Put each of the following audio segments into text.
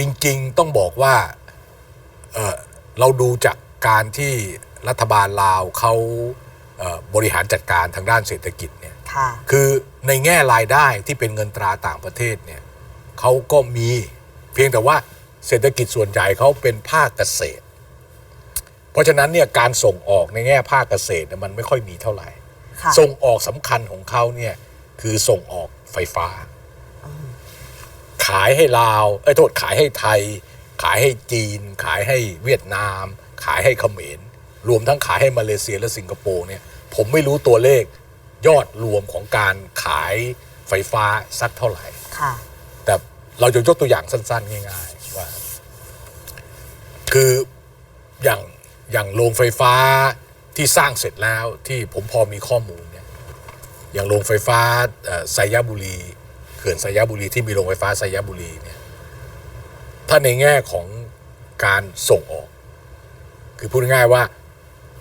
จริงๆต้องบอกว่าเอ่อเราดูจากการที่รัฐบาลลาวเขาเอ่อบริหารจัดการทางด้านเศรษฐกิจเนี่ยค่ะคือในแง่รายได้ที่เป็นเงินตราต่างประเทศเนี่ยเขาก็มีเพียงแต่ว่าเศรษฐกิจส่วนใหญ่เขาเป็นภาคเกษตร เพราะฉะนั้นเนี่ยการส่งออกในแง่ภาคเกษตรเนี่ยมันไม่ค่อยมีเท่าไหร่ค่ะส่งออกสำคัญของเขาเนี่ยคือส่งออกไฟฟ้าขายให้ลาวไอ้ยโทษขายให้ไทย ขายให้จีน ขายให้เวียดนาม ขายให้เขมร รวมทั้งขายให้มาเลเซียและสิงคโปร์เนี่ยผมไม่รู้ตัวเลขยอดรวมของการขายไฟฟ้าสักเท่าไหร่ ค่ะ แต่เราจะยกตัวอย่างสั้นๆ ง่ายๆว่า คืออย่างอย่างโรงไฟฟ้าที่สร้างเสร็จแล้วที่ผมพอมีข้อมูลเนี่ยอย่างโรงไฟฟ้าเอ่อไซยบุรี เขื่อนไซยบุรีที่มีโรงไฟฟ้าไซยบุรีเนี่ยถ้าในแง่ของการส่งออก คือพูดง่ายๆว่า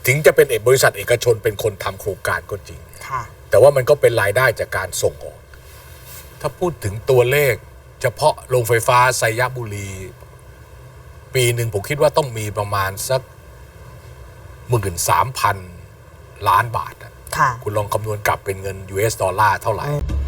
ถึงจะเป็นเอกบริษัทเอกชนเป็นคนทำโครงการก็จริงค่ะแต่ว่ามันก็เป็นรายได้จากการส่งออก ถ้าพูดถึงตัวเลข เฉพาะโรงไฟฟ้าไซยบุรี ปีหนึ่งผมคิดว่าต้องมีประมาณสักหมื่นสามพันล้านบาทอะค่ะคุณลองคำนวณกลับเป็นเงิน US ดอลลาร์เท่าไหร่อืม